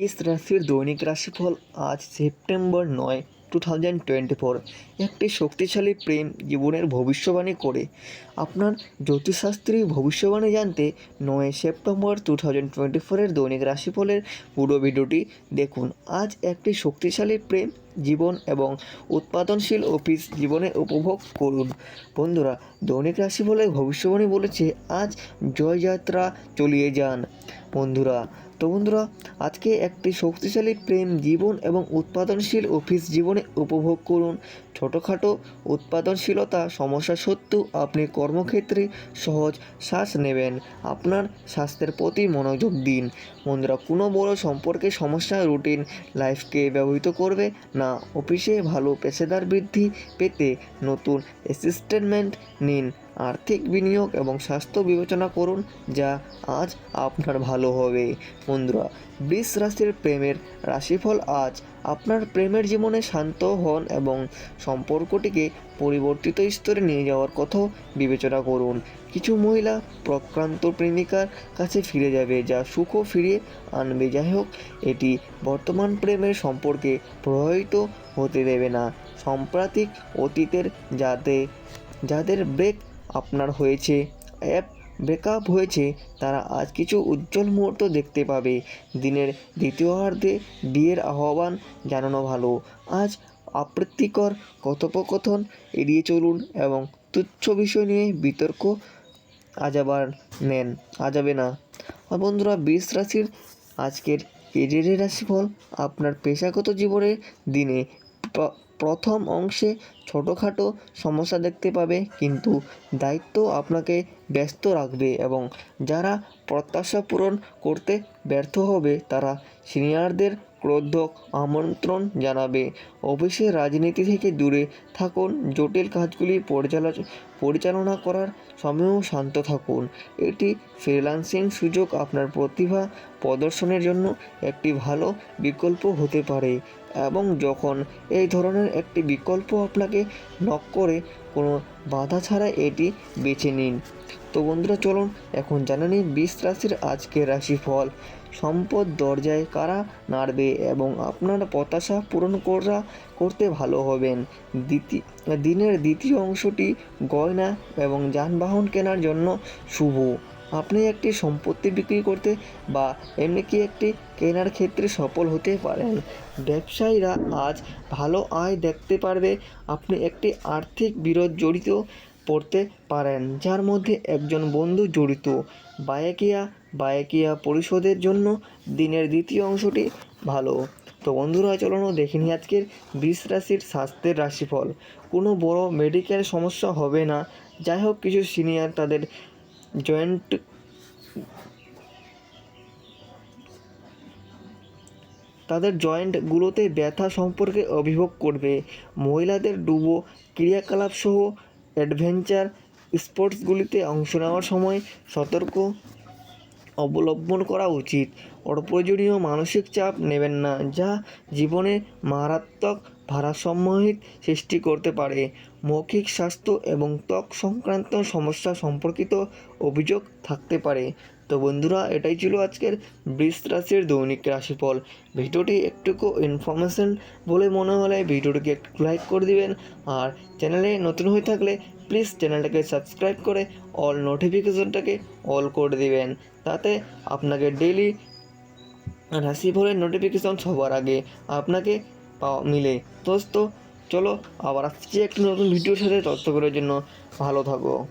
মেষ রাশির দৈনিক রাশিফল আজ সেপ্টেম্বর নয় টু থাউজেন্ড টোয়েন্টি ফোর একটি শক্তিশালী প্রেম জীবনের ভবিষ্যবাণী করে আপনার জ্যোতিষশাস্ত্রী ভবিষ্যবাণী জানতে নয় সেপ্টেম্বর টু থাউজেন্ড টোয়েন্টি ফোরের দৈনিক রাশিফলের পুরো ভিডিওটি দেখুন আজ একটি শক্তিশালী প্রেম জীবন এবং উৎপাদনশীল অফিস জীবনে উপভোগ করুন। বন্ধুরা, দৈনিক রাশিফলের ভবিষ্যবাণী বলেছে, আজ জয়যাত্রা চলিয়ে যান। বন্ধুরা, তো বন্ধুরা, আজকে একটি শক্তিশালী প্রেম জীবন এবং উৎপাদনশীল অফিস জীবনে উপভোগ করুন। ছোটোখাটো উৎপাদনশীলতা, সমস্যা সত্ত্বেও আপনি কর্মক্ষেত্রে সহজ শ্বাস নেবেন। আপনার স্বাস্থ্যের প্রতি মনোযোগ দিন। বন্ধুরা, কোনো বড় সম্পর্কে সমস্যা রুটিন লাইফকে ব্যবহৃত করবে না। অফিসে ভালো পেশাদার বৃদ্ধি পেতে নতুন অ্যাসিস্ট্যান্টমেন্ট নিন। আর্থিক বিনিয়োগ এবং স্বাস্থ্য বিবেচনা করুন, যা আজ আপনার ভালো হবে। বন্ধুরা, বৃষ রাশির প্রেমের রাশিফল আজ আপনার প্রেমের জীবনে শান্ত হন এবং সম্পর্কটিকে পরিবর্তিত স্তরে নিয়ে যাওয়ার কথাও বিবেচনা করুন। কিছু মহিলা প্রক্রান্ত প্রেমিকার কাছে ফিরে যাবে, যা সুখও ফিরিয়ে আনবে। যাই হোক, এটি বর্তমান প্রেমের সম্পর্কে প্রভাবিত হতে দেবে না। সাম্প্রতিক অতীতের যাতে, যাদের ব্রেক আপনার হয়েছে। অ্যাপ ব্রেকআপ হয়েছে, তারা আজ কিছু উজ্জ্বল মুহূর্ত দেখতে পাবে। দিনের দ্বিতীয়ার্ধে বিয়ের আহ্বান জানানো ভালো। আজ আপত্তিকর কথোপকথন এড়িয়ে চলুন এবং তুচ্ছ বিষয় নিয়ে বিতর্ক আজাবার নেন। আজাবে না। বন্ধুরা, বৃষ রাশির আজকের কেরিয়ারের রাশিফল আপনার পেশাগত জীবনের দিনে প্রথম অংশে ছোটোখাটো সমস্যা দেখতে পাবে, কিন্তু দায়িত্ব আপনাকে ব্যস্ত রাখবে এবং যারা প্রত্যাশা পূরণ করতে ব্যর্থ হবে, তারা সিনিয়রদের ক্রোধ আমন্ত্রণ জানাবে। অফিসের রাজনীতি থেকে দূরে থাকুন, জটিল কাজগুলি পরিচালনা পরিচালনা করার সময়ও শান্ত থাকুন। এটি ফ্রিল্যান্সিং সুযোগ আপনার প্রতিভা প্রদর্শনের জন্য একটি ভালো বিকল্প হতে পারে এবং যখন এই ধরনের একটি বিকল্প আপনাকে নক করে কোনো বাধা ছাড়া এটি বেছে নিন। তো বন্ধুরা, চলুন এখন জানা নিন বিষ রাশির আজকের রাশিফল। সম্পদ দরজায় কারা নাড়বে এবং আপনার প্রত্যাশা পূরণ করা করতে ভালো হবেন। দ্বিতীয় দিনের দ্বিতীয় অংশটি গয়না এবং যানবাহন কেনার জন্য শুভ। আপনি একটি সম্পত্তি বিক্রি করতে বা এমনি কি একটি কেনার ক্ষেত্রে সফল হতে পারেন। ব্যবসায়ীরা আজ ভালো আয় দেখতে পারবে। আপনি একটি আর্থিক বিরোধ জড়িত পড়তে পারেন, যার মধ্যে একজন বন্ধু জড়িত। বায়কিয়া বায়কিয়া পরিশোধের জন্য দিনের দ্বিতীয় অংশটি ভালো। তো বন্ধুরা, চলুন দেখে নিই আজকের বৃষ রাশির স্বাস্থ্যের রাশিফল। কোনো বড় মেডিকেল সমস্যা হবে না। যাই হোক, কিছু সিনিয়র তাদের জয়েন্ট তাদের জয়েন্টগুলোতে ব্যথা সম্পর্কে অভিভোগ করবে। মহিলাদের ডুবো, ক্রিয়াকলাপ সহ অ্যাডভেঞ্চার স্পোর্টসগুলিতে অংশ নেওয়ার সময় সতর্ক অবলম্বন করা উচিত। অপ্রয়োজনীয় মানসিক চাপ নেবেন না, যা জীবনে মারাত্মক ভারসাম্যহীন সৃষ্টি করতে পারে। মৌখিক স্বাস্থ্য এবং ত্বক সংক্রান্ত সমস্যা সম্পর্কিত অভিযোগ থাকতে পারে। তো বন্ধুরা, এটাই ছিল আজকের বৃষ রাশির দৈনিক রাশিফল। ভিডিওটি একটুকু ইনফরমেশন বলে মনে হলে ভিডিওটিকে একটু লাইক করে দিবেন। আর চ্যানেলে নতুন হয়ে থাকলে প্লিজ চ্যানেলটাকে সাবস্ক্রাইব করে অল নোটিফিকেশনটাকে অল করে দিবেন। তাতে আপনাকে ডেইলি রাশিফলের নোটিফিকেশন সবার আগে আপনাকে পাওয়া মিলে। দোস্ত, চলো আবার আসছি একটি নতুন ভিডিওর সাথে। করার জন্য ভালো থাকো।